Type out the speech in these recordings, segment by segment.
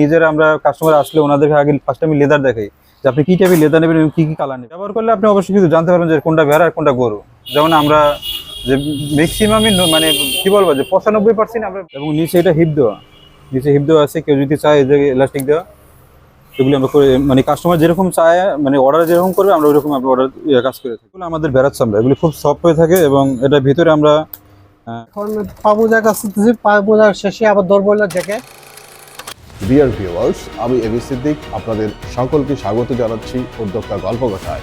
নিজেরা আমরা কাস্টমার আসলে ওনাদেরকে আগে ফার্স্ট আমি লেদার দেখাই যে আপনি কি টাইপের লেদার নেবেন এবং কি কি কালার নেবেন। ব্যবহার করলে আপনি অবশ্যই কিন্তু জানতে পারবেন যে কোনটা ভেড়া আর কোনটা গরু। যেমন আমরা যে ম্যাক্সিমামই মানে কি বলব যে পঁচানব্বই পার্সেন্ট আমরা এবং নিচে এটা হিপ দেওয়া। নিচে হিপ দেওয়া আছে, কেউ যদি চায় যে ইলাস্টিক দেওয়া। সেগুলি আমরা করে মানে কাস্টমার যেরকম চায় মানে অর্ডার যেরকম করবে, আমরা ওইরকম আমরা অর্ডার কাজ করে থাকি। এগুলো আমাদের বেড়ার চামড়া। এগুলি খুব সফট হয়ে থাকে এবং এটার ভিতরে আমরা এখন পাবুজা কাছে পাবুজার শেষে আবার দরবইলার জ্যাকেট। ডিয়ার ভিউয়ার্স, আমি এবি সিদ্দিক, আপনাদের সকলকে স্বাগত জানাচ্ছি উদ্যোক্তা গল্পকথায়।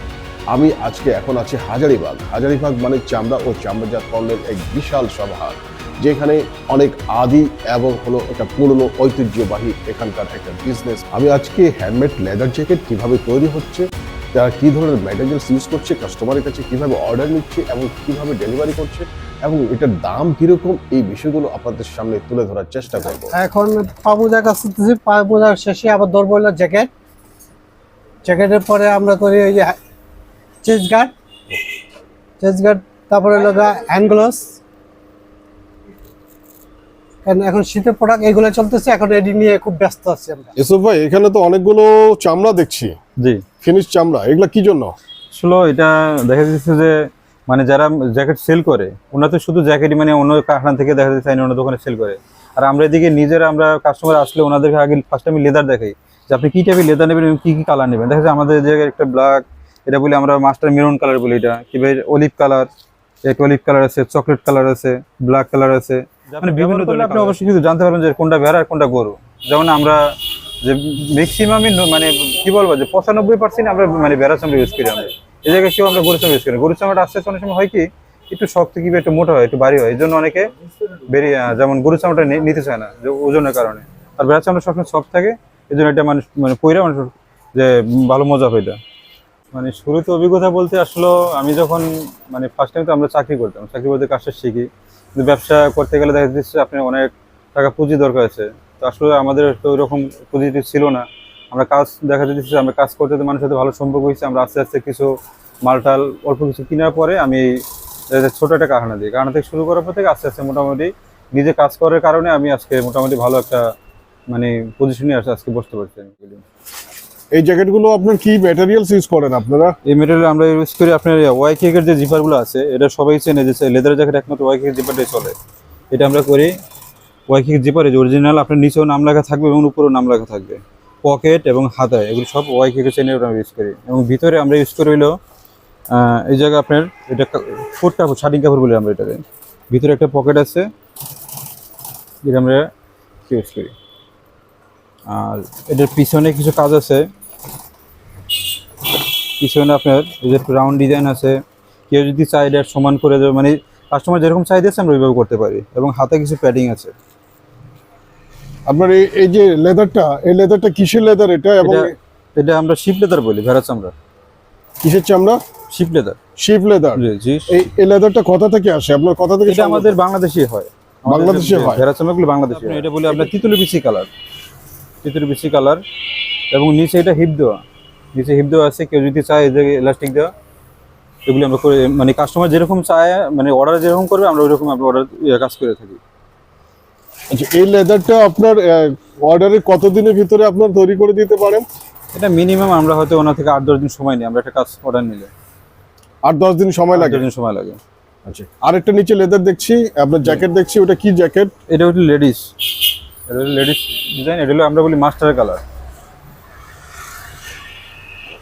আমি আজকে এখন আছি হাজারিবাগ। হাজারিবাগ মানে চামড়া ও চামড়াজাত পণ্যের এক বিশাল সমাহার যেখানে অনেক আদি এবং হলো একটা পুরনো ঐতিহ্যবাহী এখানকার একটা বিজনেস আমি আজকে হ্যান্ডমেড লেদার জ্যাকেট কীভাবে তৈরি হচ্ছে, তারা কী ধরনের ম্যাটেরিয়ালস ইউজ করছে কাস্টমারের কাছে কীভাবে অর্ডার নিচ্ছে এবং কীভাবে ডেলিভারি করছে এবং এটার দাম কীরকম এই বিষয়গুলো আপনাদের সামনে তুলে ধরার চেষ্টা করব। এখন পাবুজা কাছে পাবুজার শেষে আবার দরবইলার জ্যাকেট। জ্যাকেটের পরে আমরা করি ওই যে চেস্ট গার্ড চেস্ট গার্ড তারপরে হলো হ্যান্ড গ্লোভস এখন শীতের প্রোডাক্ট এগুলো চলতেছে এখন এডি নিয়ে খুব ব্যস্ত আছি আমরা। ইউসুফ ভাই এখানে তো অনেকগুলো চামড়া দেখছি। জি। ফিনিশ চামড়া এগুলা কি জন্য? আসলে এটা দেখা যাচ্ছে যে মানে যারা জ্যাকেট সেল করে ওনারা তো শুধু জ্যাকেটই মানে অন্য কারখানা থেকে দেখা যাচ্ছে অন্য দোকানে সেল করে। আর আমরা এদিকে নিজেরা আমরা কাস্টমার আসলে ওনাদেরকে আগে ফার্স্ট আমি লেদার দেখাই যে আপনি কি টাইপের লেদার নেবেন এবং কি কি কালার নেবেন। দেখা যাচ্ছে আমাদের জায়গায় একটা ব্ল্যাক এটা বলি আমরা মাস্টার মেরুন কালার বলি এটা কিংবা অলিভ কালার একটা অলিভ কালার আছে চকলেট কালার আছে ব্ল্যাক কালার আছে। মানে বিভিন্ন ধরনের আপনি অবশ্যই কিন্তু জানতে পারবেন যে কোনটা ভেড়া আর কোনটা গরু। যেমন আমরা যে ম্যাক্সিমামই মানে কি বলব যে পঁচানব্বই পার্সেন্ট আমরা মানে ভেড়া চামড়া ইউজ করি আমরা। এই জায়গায় কেউ আমরা গরু চামড়া ইউজ করি। গরু চামড়াটা আস্তে আস্তে অনেক সময় হয় কি, একটু শক্ত কিংবা একটু মোটা হয়, একটু ভারী হয়, এই জন্য অনেকে বেরিয়ে যেমন গরু চামড়াটা নিতে চায় না, যে ওজনের কারণে। আর ভেড়া চামড়া সবসময় সফট থাকে, এই জন্য এটা মানুষ মানে পইরা মানুষ যে ভালো মজা হয় এটা। মানে শুরুতে অভিজ্ঞতা বলতে আসলে, আমি যখন মানে ফার্স্ট টাইম তো আমরা চাকরি করতাম, চাকরি করতে কাজটা শিখি। কিন্তু ব্যবসা করতে গেলে দেখা যাচ্ছে আপনি অনেক টাকা পুঁজি দরকার আছে। তো আসলে আমাদের তো ওইরকম পুঁজি ছিল না। আমরা কাজ, দেখা যাচ্ছে আমরা কাজ করতে করতে মানুষের সাথে ভালো সম্পর্ক হয়েছে, আমরা আস্তে আস্তে কিছু মালটাল অল্প কিছু কেনার পরে আমি ছোট একটা কারখানা দিই। কারখানা থেকে শুরু করার পর থেকে আস্তে আস্তে মোটামুটি নিজে কাজ করার কারণে আমি আজকে মোটামুটি ভালো একটা মানে পজিশনে আসে আজকে বসতে পারছি আমি এই জ্যাকেটগুলো আপনার কি ম্যাটেরিয়ালস ইউজ করেন আপনারা? এই মেটেরিয়াল আমরা ইউজ করি আপনার ওয়াই কেকের যে জিপারগুলো আছে এটা সবাই চেনে যে লেদার জ্যাকেট একমাত্র ওয়াই কেকের জিপারটাই চলে। এটা আমরা করি ওয়াই কেকের জিপার যে অরিজিনাল আপনার নিচেও নাম লেখা থাকবে এবং উপরেও নাম লেখা থাকবে। পকেট এবং হাতায় এগুলো সব ওয়াই কেকের চেনের আমরা ইউজ করি। এবং ভিতরে আমরা ইউজ করি হলো এই জায়গায় আপনার এটা ফুট কাপড় শার্টিং কাপড় বলি আমরা এটাকে। ভিতরে একটা পকেট আছে যেটা আমরা ইউজ করি। আর এটার পিছনে কিছু কাজ আছে। পিছনে আপনার এই যে রাউন্ড ডিজাইন আছে কেউ যদি চাই এটা সমান করে দেবে মানে কাস্টমার যেরকম দিয়েছে আমরা ওইভাবে করতে পারি। এবং হাতে কিছু প্যাডিং আছে। আপনার এই যে লেদারটা এই লেদারটা কিসের লেদার এটা এবং এটা এটা আমরা শিপ লেদার বলি ভেড়া চামড়া কিসের চামড়া? শিপ লেদার শিপ লেদার জি জি এই এই লেদারটা কোথা থেকে আসে? আপনার কোথা থেকে এটা আমাদের বাংলাদেশি হয়। বাংলাদেশে হয়? ভেড়া চামড়াগুলো বাংলাদেশি হয়। এটা বলি আপনার তিতুলি বিচি কালার। তিতুলি বিচি কালার এবং নিচে এটা হিপ দেওয়া। নিচে হিপ দেওয়া আছে কেউ যদি চায় যে ইলাস্টিক দেওয়া। এগুলি আমরা করে মানে কাস্টমার যেরকম চায় মানে অর্ডার যেরকম করবে আমরা ওইরকম আমরা অর্ডার কাজ করে থাকি। আচ্ছা এই লেদারটা আপনার অর্ডারে কতদিনের ভিতরে আপনার তৈরি করে দিতে পারেন? এটা মিনিমাম আমরা হয়তো ওনার থেকে আট দশ দিন সময় নিই আমরা একটা কাজ অর্ডার নিলে। আট দশ দিন সময় লাগে? দিন সময় লাগে। আচ্ছা আরেকটা নিচে লেদার দেখছি আপনার জ্যাকেট দেখছি ওটা কি জ্যাকেট এটা হচ্ছে লেডিস এটা হলো লেডিস ডিজাইন এটা হলো আমরা বলি মাস্টার কালার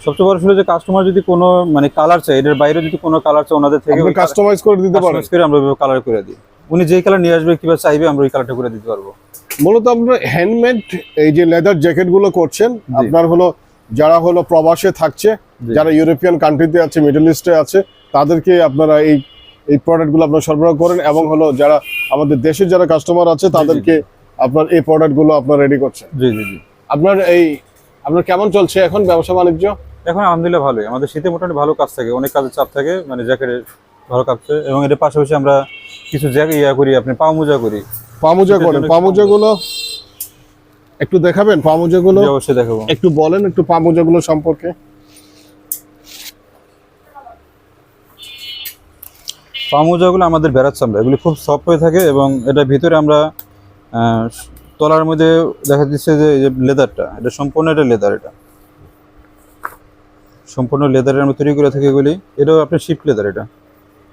সবচেয়ে বড় ছিল যে কাস্টমার যদি কোনো মানে কালার চাই এটার বাইরে যদি কোনো কালার চাই ওনাদের থেকে কাস্টমাইজ করে দিতে পারেন। করে আমরা কালার করে দিই। উনি যেই কালার নিয়ে আসবে কিংবা চাইবে আমরা ওই কালারটা করে দিতে পারব। মূলত আপনার হ্যান্ডমেড এই যে লেদার জ্যাকেটগুলো করছেন আপনার হলো যারা হলো প্রবাসে থাকছে যারা ইউরোপিয়ান কান্ট্রিতে আছে মিডল ইস্টে আছে তাদেরকে আপনারা এই এই প্রোডাক্টগুলো আপনারা সরবরাহ করেন এবং হলো যারা আমাদের দেশের যারা কাস্টমার আছে তাদেরকে আপনার এই প্রোডাক্টগুলো আপনার রেডি করছেন। জি জি জি। আপনার এই আপনার কেমন চলছে এখন ব্যবসা বাণিজ্য? এখন আলহামদুলিল্লাহ ভালোই। আমাদের শীতে মোটামুটি ভালো কাজ থাকে অনেক কাজের চাপ থাকে মানে জ্যাকেটের ভালো কাজ থাকে এবং এটার পাশাপাশি আমরা কিছু জ্যাকেট ইয়া করি আপনি পা মোজা করি। পামুজা শীতের করেন। জন্য পামুজা গুলো একটু দেখাবেন পামুজা গুলো অবশ্যই দেখাবো। একটু বলেন একটু পামুজা গুলো সম্পর্কে। পা মোজাগুলো আমাদের বেড়ার চামড়া এগুলি খুব সফট হয়ে থাকে এবং এটার ভিতরে আমরা তলার মধ্যে দেখা যাচ্ছে যে এই যে লেদারটা এটা সম্পূর্ণ এটা লেদার এটা। সম্পূর্ণ লেদারের আমরা তৈরি করে থাকি এগুলি। এটাও আপনার শিপ লেদার এটা।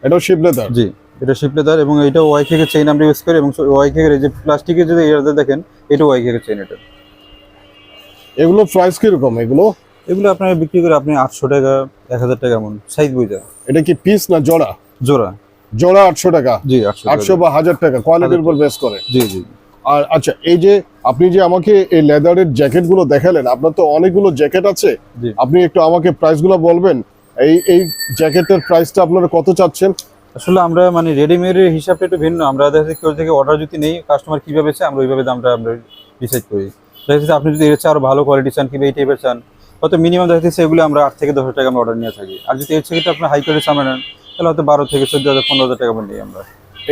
এটাও শিপ লেদার জি। এটা শিপ লেদার এবং এটা ওয়াই কেকের চেইন আমরা ইউজ করি এবং ওয়াই কেকের এই যে প্লাস্টিকের যদি এরাতে দেখেন এটা ওয়াই কেকের চেইন এটা। এগুলো প্রাইস কীরকম এগুলো? এগুলো আপনার বিক্রি করে আপনি আটশো টাকা এক হাজার টাকা এমন সাইজ বুঝা এটা কি পিস না জোড়া? জোড়া। জোড়া আটশো টাকা? জি আটশো বা হাজার টাকা কোয়ালিটির উপর বেস করে। জি জি। আর আচ্ছা এই যে আপনি যে আমাকে এই লেদারের জ্যাকেটগুলো দেখালেন আপনার তো অনেকগুলো জ্যাকেট আছে। আপনি একটু আমাকে প্রাইসগুলো বলবেন? এই এই জ্যাকেটের প্রাইসটা আপনারা কত চাচ্ছেন? আসলে আমরা মানে রেডিমেডের হিসাবটা একটু ভিন্ন। আমরা দেখা কেউ থেকে অর্ডার যদি নেই কাস্টমার কীভাবে চায় আমরা ওইভাবে দামটা আমরা ডিসাইড করি। দেখা যাচ্ছে আপনি যদি এর চেয়ে আরও ভালো কোয়ালিটি চান কিংবা এই টাইপের চান হয়তো মিনিমাম দেখা যাচ্ছে এগুলো আমরা আট থেকে দশ হাজার টাকা আমরা অর্ডার নিয়ে থাকি। আর যদি এর থেকে আপনার হাই কোয়ালিটি সামনে নেন তাহলে হয়তো বারো থেকে চোদ্দ হাজার পনেরো হাজার টাকা আমরা নিই আমরা।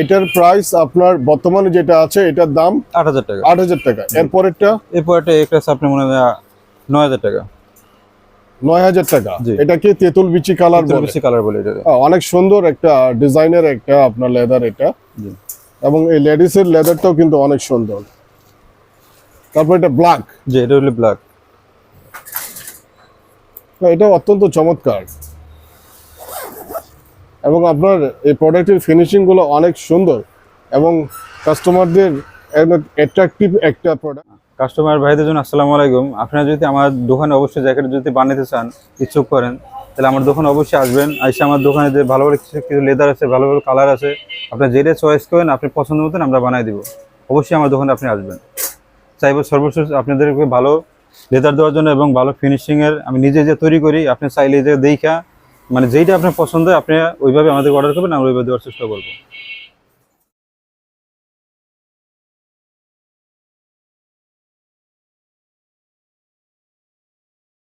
এটার প্রাইস আপনার বর্তমানে যেটা আছে এটার দাম আট হাজার টাকা। আট হাজার টাকা। এরপরেরটা এরপর একটা আপনি মনে হয় নয় হাজার টাকা। নয় হাজার টাকা। এটাকে তেঁতুল বিচি কালার কালার বলে এটা। অনেক সুন্দর একটা ডিজাইনের একটা আপনার লেদার এটা। এবং এই লেদারটাও কিন্তু অনেক সুন্দর। তারপর এটা ব্ল্যাক যে এটা হলো ব্ল্যাক এটা অত্যন্ত চমৎকার। এবং আপনার এই প্রোডাক্টের ফিনিশিংগুলো অনেক সুন্দর। এবং কাস্টমারদের অ্যাট্রাকটিভ একটা প্রোডাক্ট কাস্টমার ভাইদের জন্য আসসালামু আলাইকুম। আপনারা যদি আমার দোকানে অবশ্যই জ্যাকেট যদি বানাতে চান, ইচ্ছুক করেন, তাহলে আমার দোকানে অবশ্যই আসবেন। এসে আমার দোকানে যে ভালো ভালো কিছু কিছু লেদার আছে, ভালো ভালো কালার আছে, আপনার যেটা চয়েস করেন, আপনি পছন্দ মতন আমরা বানাই দিব। অবশ্যই আমার দোকানে আপনি আসবেন। চাইব সর্বশেষ আপনাদেরকে ভালো লেদার দেওয়ার জন্য এবং ভালো ফিনিশিংয়ের আমি নিজে যে তৈরি করি, আপনি চাইলে যে দেখা মানে যেইটা আপনার পছন্দ আপনি ওইভাবে আমাদের অর্ডার করবেন, আমরা ওইভাবে দেওয়ার চেষ্টা করব।